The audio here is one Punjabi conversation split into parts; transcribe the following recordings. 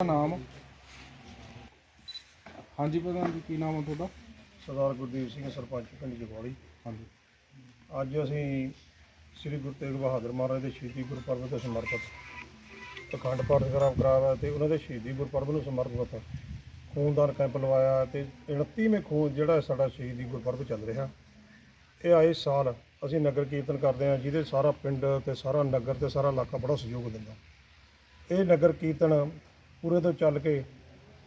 ਨਾਮ? ਹਾਂਜੀ ਪ੍ਰਧਾਨ ਜੀ ਕੀ ਨਾਮ ਹੈ ਤੁਹਾਡਾ? ਸਰਦਾਰ ਗੁਰਦੀਪ ਸਿੰਘ ਸਰਪੰਚ ਪਿੰਡ ਜਗਵਾੜੀ ਹਾਂਜੀ। ਅੱਜ ਅਸੀਂ ਸ੍ਰੀ ਗੁਰੂ ਤੇਗ ਬਹਾਦਰ ਮਹਾਰਾਜ ਦੇ ਸ਼ਹੀਦੀ ਗੁਰਪੁਰਬ ਤੇ ਸਮਰਪਿਤ ਅਖੰਡ ਪਾਠ ਕਰਾਮ ਕਰਾਇਆ ਤੇ ਉਹਨਾਂ ਦੇ ਸ਼ਹੀਦੀ ਗੁਰਪੁਰਬ ਨੂੰ ਸਮਰਪਿਤ ਖੂਨਦਾਨ ਕੈਂਪ ਲਵਾਇਆ ਤੇ 29ਵੇਂ ਖੂਨ ਜਿਹੜਾ ਸਾਡਾ ਸ਼ਹੀਦੀ ਗੁਰਪੁਰਬ ਚੱਲ ਰਿਹਾ। ਇਹ ਆਏ ਸਾਲ ਅਸੀਂ ਨਗਰ ਕੀਰਤਨ ਕਰਦੇ ਹਾਂ ਜਿਹਦੇ ਸਾਰਾ ਪਿੰਡ ਤੇ ਸਾਰਾ ਨਗਰ ਤੇ ਸਾਰਾ ਇਲਾਕਾ ਬੜਾ ਸਹਿਯੋਗ ਦਿੰਦਾ। ਇਹ ਨਗਰ ਕੀਰਤਨ ਪੂਰੇ ਤੋਂ ਚੱਲ ਕੇ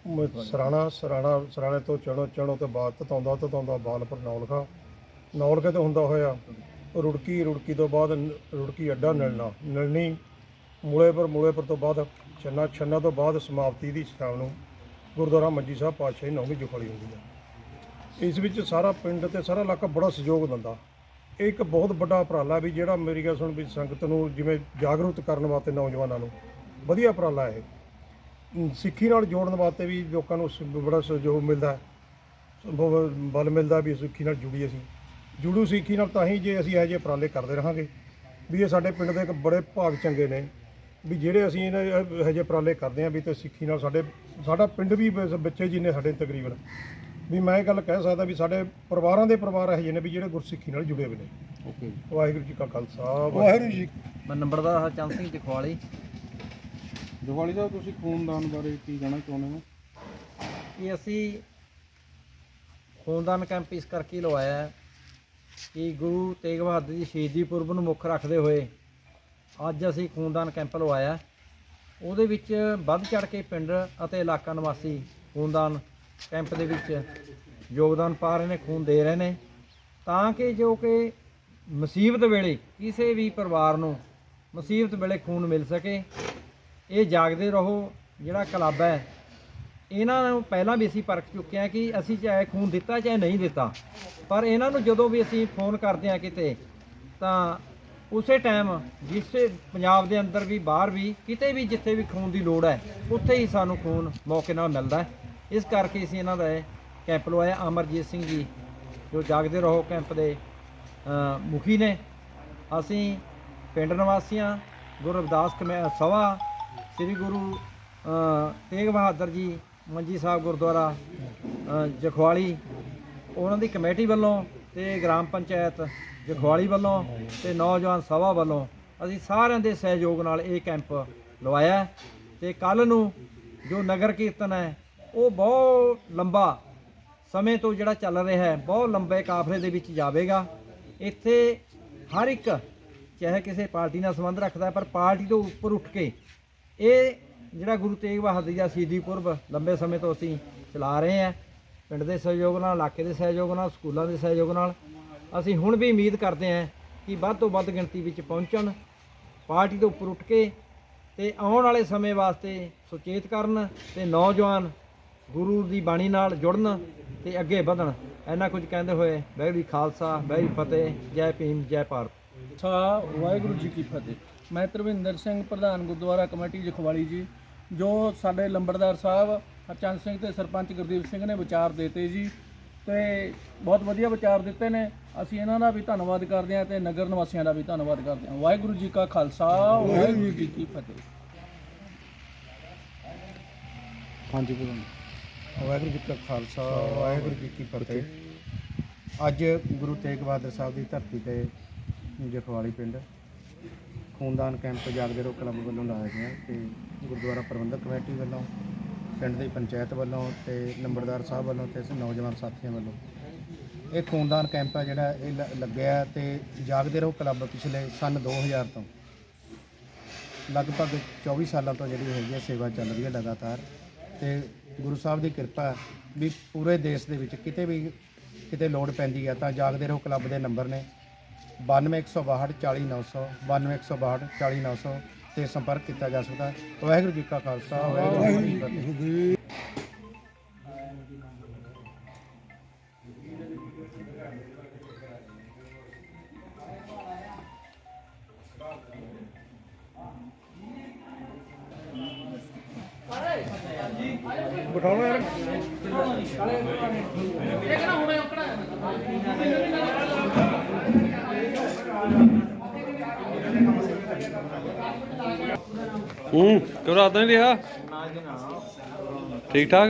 ਮ- ਸਰਾਣਾ ਸਰਾਣਾ, ਸਰਾਣੇ ਤੋਂ ਚੜੋ ਚੜੋ ਤੋਂ ਬਾਅਦ ਤਤਾਉਂਦਾ ਤਤਾਉਂਦਾ ਬਾਲਪੁਰ ਨੌਲਖਾ। ਨੌਲਖੇ ਤੋਂ ਹੁੰਦਾ ਹੋਇਆ ਰੁੜਕੀ ਰੁੜਕੀ ਤੋਂ ਬਾਅਦ ਨ- ਰੁੜਕੀ ਅੱਡਾ ਨਲਣਾ, ਨਲਣੀ, ਮੂਲੇਪੁਰ ਮੂਲੇਪੁਰ ਤੋਂ ਬਾਅਦ ਛੰਨਾ ਛੰਨਾ ਤੋਂ ਬਾਅਦ ਸਮਾਪਤੀ ਦੀ ਸ਼ਾਮ ਨੂੰ ਗੁਰਦੁਆਰਾ ਮੰਜੀ ਸਾਹਿਬ ਪਾਤਸ਼ਾਹੀ ਨੌਵੀਂ ਜੁਖਾਲੀ ਹੁੰਦੀ ਹੈ ਇਸ ਵਿੱਚ ਸਾਰਾ ਪਿੰਡ ਤੇ ਸਾਰਾ ਇਲਾਕਾ ਬੜਾ ਸਹਿਯੋਗ ਦਿੰਦਾ। ਇਹ ਇੱਕ ਬਹੁਤ ਵੱਡਾ ਉਪਰਾਲਾ ਵੀ ਜਿਹੜਾ ਮੇਰੀ ਗੱਲ ਸੁਣ ਵੀ ਸੰਗਤ ਨੂੰ ਜਿਵੇਂ ਜਾਗਰੂਕ ਕਰਨ ਵਾਸਤੇ ਨੌਜਵਾਨਾਂ ਨੂੰ ਵਧੀਆ ਉਪਰਾਲਾ ਇਹ। ਸਿੱਖੀ ਨਾਲ ਜੋੜਨ ਵਾਸਤੇ ਵੀ ਲੋਕਾਂ ਨੂੰ ਸ- ਬੜਾ ਸਹਿਯੋਗ ਮਿਲਦਾ ਹੈ। ਬਲ ਮਿਲਦਾ ਵੀ ਸਿੱਖੀ ਨਾਲ ਜੁੜੀ ਅਸੀਂ। ਜੁੜੂ ਸਿੱਖੀ ਨਾਲ ਤਾਂ ਹੀ ਜੇ ਅਸੀਂ ਇਹੋ ਜਿਹੇ ਉਪਰਾਲੇ ਕਰਦੇ ਰਹਾਂਗੇ। ਵੀ ਇਹ ਸਾਡੇ ਪਿੰਡ ਦੇ ਇੱਕ ਬੜੇ ਭਾਗ ਚੰਗੇ ਨੇ। ਵੀ ਜਿਹੜੇ ਅਸੀਂ ਇਹਨਾਂ ਇਹੋ ਜਿਹੇ ਉਪਰਾਲੇ ਕਰਦੇ ਹਾਂ ਵੀ ਤੇ ਸਿੱਖੀ ਨਾਲ ਸਾਡੇ ਸਾਡਾ ਪਿੰਡ ਵੀ ਬਸ ਬੱਚੇ ਜੀ ਨੇ ਸਾਡੇ ਤਕਰੀਬਨ। ਵੀ ਮੈਂ ਇਹ ਗੱਲ ਕਹਿ ਸਕਦਾ ਵੀ ਸਾਡੇ ਪਰਿਵਾਰਾਂ ਦੇ ਪਰਿਵਾਰ ਇਹੋ ਜਿਹੇ ਨੇ ਵੀ ਜਿਹੜੇ ਗੁਰਸਿੱਖੀ ਨਾਲ ਜੁੜੇ ਹੋਏ ਨੇ। ਓਕੇ। ਵਾਹਿਗੁਰੂ ਜੀ ਕਾ ਖਾਲਸਾ ਵਾਹਿਗੁਰੂ ਜੀ ਮੈਂ ਨੰਬਰਦਾਰ ਚੰਦ ਸਿੰਘ ਜਖਵਾਲੀ। ਜਵਾਲੀ ਸਾਹਿਬ ਤੁਸੀਂ ਖੂਨਦਾਨ ਬਾਰੇ ਕੀ ਕਹਿਣਾ ਚਾਹੁੰਦੇ ਹੋ? ਕਿ ਅਸੀਂ ਖੂਨਦਾਨ ਕੈਂਪ ਇਸ ਕਰਕੇ ਹੀ ਲਵਾਇਆ ਹੈ ਕਿ ਗੁਰੂ ਤੇਗ ਬਹਾਦਰ ਜੀ ਸ਼ਹੀਦੀ ਪੁਰਬ ਨੂੰ ਮੁੱਖ ਰੱਖਦੇ ਹੋਏ ਅੱਜ ਅਸੀਂ ਖੂਨਦਾਨ ਕੈਂਪ ਲਵਾਇਆ ਉਹਦੇ ਵਿੱਚ ਵੱਧ ਚੜ ਕੇ ਪਿੰਡ ਅਤੇ ਇਲਾਕਾ ਨਿਵਾਸੀ ਖੂਨਦਾਨ ਕੈਂਪ ਦੇ ਵਿੱਚ ਯੋਗਦਾਨ ਪਾ ਰਹੇ ਨੇ, ਖੂਨ ਦੇ ਰਹੇ ਨੇ। ਤਾਂ ਕਿ ਜੋ ਕਿ ਮੁਸੀਬਤ ਵੇਲੇ ਕਿਸੇ ਵੀ ਪਰਿਵਾਰ ਨੂੰ ਮੁਸੀਬਤ ਵੇਲੇ ਖੂਨ ਮਿਲ ਸਕੇ। ਇਹ ਜਾਗਦੇ ਰਹੋ, ਜਿਹੜਾ ਕਲੱਬ ਹੈ। ਇਹਨਾਂ ਨੂੰ ਪਹਿਲਾਂ ਵੀ ਅਸੀਂ ਪਰਖ ਚੁੱਕੇ ਹਾਂ ਕਿ ਅਸੀਂ ਚਾਹੇ ਖੂਨ ਦਿੱਤਾ ਚਾਹੇ ਨਹੀਂ ਦਿੱਤਾ। ਪਰ ਇਹਨਾਂ ਨੂੰ ਜਦੋਂ ਵੀ ਅਸੀਂ ਫੋਨ ਕਰਦੇ ਹਾਂ ਕਿਤੇ, ਤਾਂ ਉਸੇ ਟਾਈਮ ਜਿਸ ਪੰਜਾਬ ਦੇ ਅੰਦਰ ਵੀ, ਬਾਹਰ ਵੀ, ਕਿਤੇ ਵੀ ਜਿੱਥੇ ਵੀ ਖੂਨ ਦੀ ਲੋੜ ਹੈ, ਉੱਥੇ ਹੀ ਸਾਨੂੰ ਖੂਨ ਮੌਕੇ ਨਾਲ ਮਿਲਦਾ ਇਸ ਕਰਕੇ ਅਸੀਂ ਇਹਨਾਂ ਦਾ ਕੈਂਪ ਲਵਾਇਆ। ਅਮਰਜੀਤ ਸਿੰਘ ਜੀ, ਜੋ ਜਾਗਦੇ ਰਹੋ ਕੈਂਪ ਦੇ ਮੁਖੀ ਨੇ। ਅਸੀਂ ਪਿੰਡ ਨਿਵਾਸੀਆਂ, ਗੁਰੂ ਰਵਿਦਾਸ ਕਮੇ ਸਵਾ ਸ੍ਰੀ ਗੁਰੂ ਤੇਗ ਬਹਾਦਰ ਜੀ, ਮੰਜੀ ਸਾਹਿਬ ਗੁਰਦੁਆਰਾ ਜਖਵਾਲੀ, ਉਹਨਾਂ ਦੀ ਕਮੇਟੀ ਵੱਲੋਂ ਤੇ ਗ੍ਰਾਮ ਪੰਚਾਇਤ ਜਖਵਾਲੀ ਵੱਲੋਂ ਤੇ ਨੌਜਵਾਨ ਸਭਾ ਵੱਲੋਂ ਅਸੀਂ ਸਾਰਿਆਂ ਦੇ ਸਹਿਯੋਗ ਨਾਲ ਇਹ ਕੈਂਪ ਲਵਾਇਆ ਹੈ। ਤੇ ਕੱਲ ਨੂੰ ਜੋ ਨਗਰ ਕੀਰਤਨ ਹੈ, ਉਹ ਬਹੁਤ ਲੰਬਾ ਸਮੇਂ ਤੋਂ ਜਿਹੜਾ ਚੱਲ ਰਿਹਾ ਹੈ, ਬਹੁਤ ਲੰਬੇ ਕਾਫਲੇ ਦੇ ਵਿੱਚ ਜਾਵੇਗਾ। ਇੱਥੇ ਹਰ ਇੱਕ, ਚਾਹੇ ਕਿਸੇ ਪਾਰਟੀ ਨਾਲ ਸੰਬੰਧ ਰੱਖਦਾ ਪਰ ਪਾਰਟੀ ਤੋਂ ਉੱਪਰ ਉੱਠ ਕੇ ਇਹ ਜਿਹੜਾ ਗੁਰੂ ਤੇਗ ਬਹਾਦਰ ਜੀ ਦਾ ਸ਼ਹੀਦੀ ਪੁਰਬ ਲੰਬੇ ਸਮੇਂ ਤੋਂ ਅਸੀਂ ਚਲਾ ਰਹੇ ਹਾਂ। ਪਿੰਡ ਦੇ ਸਹਿਯੋਗ ਨਾਲ, ਇਲਾਕੇ ਦੇ ਸਹਿਯੋਗ ਨਾਲ, ਸਕੂਲਾਂ ਦੇ ਸਹਿਯੋਗ ਨਾਲ। ਅਸੀਂ ਹੁਣ ਵੀ ਉਮੀਦ ਕਰਦੇ ਹਾਂ ਕਿ ਵੱਧ ਤੋਂ ਵੱਧ ਗਿਣਤੀ ਵਿੱਚ ਪਹੁੰਚਣ, ਪਾਰਟੀ ਤੋਂ ਉੱਪਰ ਉੱਠ ਕੇ ਤੇ ਆਉਣ ਵਾਲੇ ਸਮੇਂ ਵਾਸਤੇ ਸੁਚੇਤ ਕਰਨ ਤੇ ਨੌਜਵਾਨ ਗੁਰੂ ਦੀ ਬਾਣੀ ਨਾਲ ਜੁੜਨ ਤੇ ਅੱਗੇ ਵਧਣ। ਇੰਨਾ ਕੁਝ ਕਹਿੰਦੇ ਹੋਏ ਵਾਹਿਗੁਰੂ ਜੀ ਖਾਲਸਾ, ਵਾਹਿਗੁਰੂ ਫਤਿਹ, ਜੈ ਭੀਮ, ਜੈ ਭਾਰਤ। ਸਾ ਵਾਹਿਗੁਰੂ ਜੀ ਕੀ ਫਤਿਹ। ਮੈਂ ਤਰਵਿੰਦਰ ਸਿੰਘ ਪ੍ਰਧਾਨ ਗੁਰਦੁਆਰਾ ਕਮੇਟੀ ਜਖਵਾਲੀ ਜੀ ਜੋ ਸਾਡੇ ਲੰਬੜਦਾਰ ਸਾਹਿਬ ਹਰਚੰਦ ਸਿੰਘ ਤੇ ਸਰਪੰਚ ਗੁਰਦੀਪ ਸਿੰਘ ਨੇ ਵਿਚਾਰ ਦਿੱਤੇ ਜੀ ਤੇ ਬਹੁਤ ਵਧੀਆ ਵਿਚਾਰ ਦਿੱਤੇ ਨੇ। ਅਸੀਂ ਇਹਨਾਂ ਦਾ ਵੀ ਧੰਨਵਾਦ ਕਰਦੇ ਹਾਂ ਤੇ ਨਗਰ ਨਿਵਾਸੀਆਂ ਦਾ ਵੀ ਧੰਨਵਾਦ ਕਰਦੇ ਹਾਂ। ਵਾਹਿਗੁਰੂ ਜੀ ਕਾ ਖਾਲਸਾ ਵਾਹਿਗੁਰੂ ਜੀ ਕੀ ਫਤਿਹ। ਹਾਂਜੀ ਪ੍ਰਧਾਨ ਵਾਹਿਗੁਰੂ ਜੀ ਕਾ ਖਾਲਸਾ ਵਾਹਿਗੁਰੂ ਜੀ ਕੀ ਫਤਿਹ। ਅੱਜ ਗੁਰੂ ਤੇਗ ਬਹਾਦਰ ਸਾਹਿਬ ਦੀ ਧਰਤੀ ਤੇ ਜਖਵਾਲੀ ਪਿੰਡ ਖੂਨਦਾਨ ਕੈਂਪ ਜਾਗਦੇ ਰਹੋ ਕਲੱਬ ਵੱਲੋਂ ਲਾਇਆ ਗਿਆ ਤੇ ਗੁਰਦੁਆਰਾ ਪ੍ਰਬੰਧਕ ਕਮੇਟੀ ਵੱਲੋਂ, ਪਿੰਡ ਦੀ ਪੰਚਾਇਤ ਵੱਲੋਂ ਤੇ ਨੰਬਰਦਾਰ ਸਾਹਿਬ ਵੱਲੋਂ ਤੇ ਨੌਜਵਾਨ ਸਾਥੀਆਂ ਵੱਲੋਂ ਇਹ ਖੂਨਦਾਨ ਕੈਂਪ ਹੈ ਜਿਹੜਾ ਇਹ ਲੱਗਿਆ ਤੇ ਜਾਗਦੇ ਰਹੋ ਕਲੱਬ ਪਿਛਲੇ ਸਨ 2000 ਤੋਂ। ਲਗਭਗ 24 ਸਾਲਾਂ ਤੋਂ ਜਿਹੜੀ ਹੈਗੀ ਹੈ ਸੇਵਾ ਚੱਲ ਰਹੀ ਹੈ ਲਗਾਤਾਰ ਤੇ ਗੁਰੂ ਸਾਹਿਬ ਦੀ ਕਿਰਪਾ ਵੀ ਪੂਰੇ ਦੇਸ਼ ਦੇ ਵਿੱਚ ਕਿਤੇ ਵੀ ਕਿਤੇ ਲੋੜ ਪੈਂਦੀ ਹੈ ਤਾਂ ਜਾਗਦੇ ਰਹੋ ਕਲੱਬ ਦੇ ਨੰਬਰ ਨੇ। 92162 40900 92162 40900 ਤੇ ਸੰਪਰਕ ਕੀਤਾ ਜਾ ਸਕਦਾ ਹੈ। ਵਾਹਿਗੁਰੂ ਜੀ ਕਾ ਖਾਲਸਾ, ਵਾਹਿਗੁਰੂ ਜੀ ਕੀ ਫਤਿਹ ਹੂੰ ਘਬਰਾਤਾ ਨਹੀਂ ਰਿਹਾ? ਠੀਕ ਠਾਕ